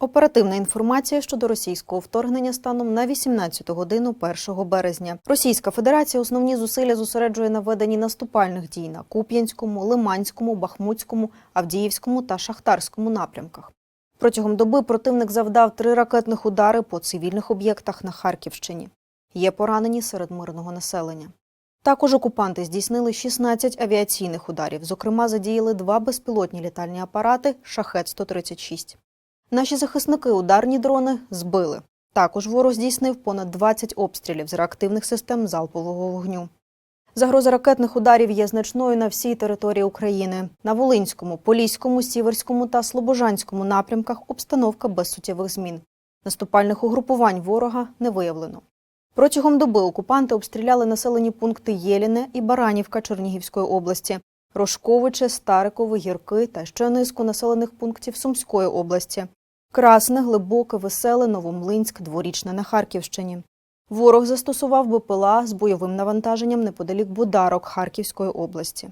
Оперативна інформація щодо російського вторгнення станом на 18 годину 1 березня. Російська Федерація основні зусилля зосереджує на веденні наступальних дій на Куп'янському, Лиманському, Бахмутському, Авдіївському та Шахтарському напрямках. Протягом доби противник завдав три ракетних удари по цивільних об'єктах на Харківщині. Є поранені серед мирного населення. Також окупанти здійснили 16 авіаційних ударів. Зокрема, задіяли два безпілотні літальні апарати Шахет-136. Наші захисники ударні дрони збили. Також ворог здійснив понад 20 обстрілів з реактивних систем залпового вогню. Загроза ракетних ударів є значною на всій території України. На Волинському, Поліському, Сіверському та Слобожанському напрямках обстановка без суттєвих змін. Наступальних угрупувань ворога не виявлено. Протягом доби окупанти обстріляли населені пункти Єліне і Баранівка Чернігівської області, Рожковиче, Старикове, Гірки та ще низку населених пунктів Сумської області. Красне, Глибоке, Веселе, Новомлинськ, Дворічне на Харківщині. Ворог застосував БПЛА з бойовим навантаженням неподалік Бударок Харківської області.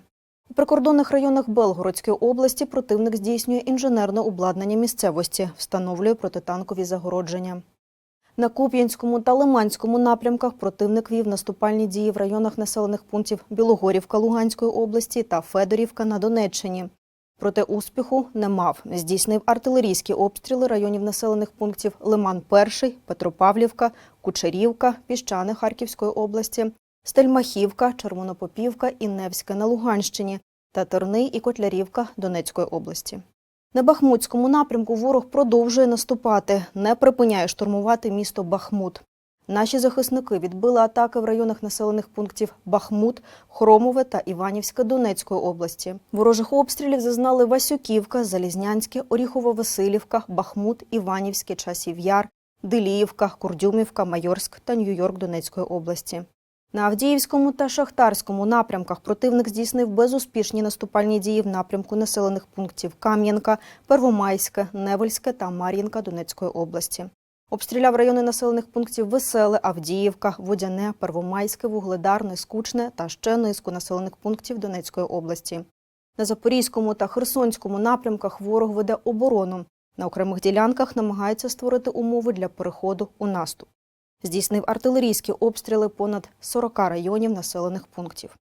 У прикордонних районах Белгородської області противник здійснює інженерне обладнання місцевості, встановлює протитанкові загородження. На Куп'янському та Лиманському напрямках противник вів наступальні дії в районах населених пунктів Білогорівка Луганської області та Федорівка на Донеччині. Проте успіху не мав. Здійснив артилерійські обстріли районів населених пунктів Лиман-1, Петропавлівка, Кучерівка, Піщани Харківської області, Стельмахівка, Червонопопівка і Невське на Луганщині та Терни і Котлярівка Донецької області. На Бахмутському напрямку ворог продовжує наступати, не припиняє штурмувати місто Бахмут. Наші захисники відбили атаки в районах населених пунктів Бахмут, Хромове та Іванівське Донецької області. Ворожих обстрілів зазнали Васюківка, Залізнянське, Оріхово-Василівка, Бахмут, Іванівське, Часів Яр, Деліївка, Курдюмівка, Майорськ та Нью-Йорк Донецької області. На Авдіївському та Шахтарському напрямках противник здійснив безуспішні наступальні дії в напрямку населених пунктів Кам'янка, Первомайське, Невельське та Мар'їнка Донецької області. Обстріляв райони населених пунктів Веселе, Авдіївка, Водяне, Первомайське, Вугледар, Нескучне та ще низку населених пунктів Донецької області. На Запорізькому та Херсонському напрямках ворог веде оборону. На окремих ділянках намагається створити умови для переходу у наступ. Здійснив артилерійські обстріли понад 40 районів населених пунктів.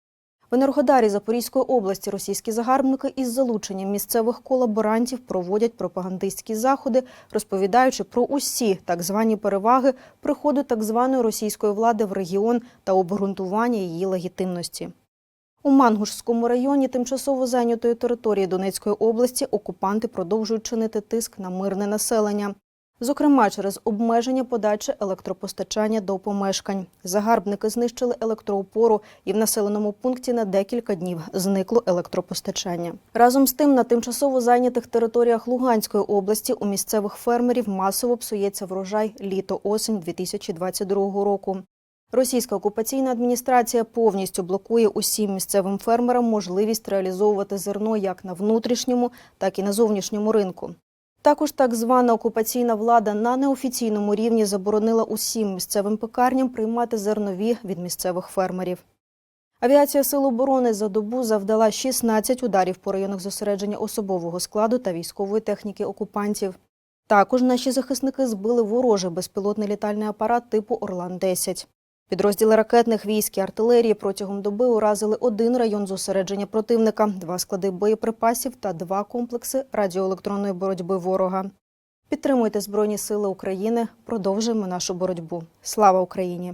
В Енергодарі Запорізької області російські загарбники із залученням місцевих колаборантів проводять пропагандистські заходи, розповідаючи про усі так звані переваги приходу так званої російської влади в регіон та обґрунтування її легітимності. У Мангушському районі тимчасово зайнятої території Донецької області окупанти продовжують чинити тиск на мирне населення. Зокрема, через обмеження подачі електропостачання до помешкань. Загарбники знищили електроопору і в населеному пункті на декілька днів зникло електропостачання. Разом з тим, на тимчасово зайнятих територіях Луганської області у місцевих фермерів масово псується врожай літо-осень 2022 року. Російська окупаційна адміністрація повністю блокує усім місцевим фермерам можливість реалізовувати зерно як на внутрішньому, так і на зовнішньому ринку. Також так звана окупаційна влада на неофіційному рівні заборонила усім місцевим пекарням приймати зернові від місцевих фермерів. Авіація Сил оборони за добу завдала 16 ударів по районах зосередження особового складу та військової техніки окупантів. Також наші захисники збили ворожий безпілотний літальний апарат типу Орлан-10. Підрозділи ракетних військ і артилерії протягом доби уразили один район зосередження противника, два склади боєприпасів та два комплекси радіоелектронної боротьби ворога. Підтримуйте Збройні Сили України. Продовжуємо нашу боротьбу. Слава Україні!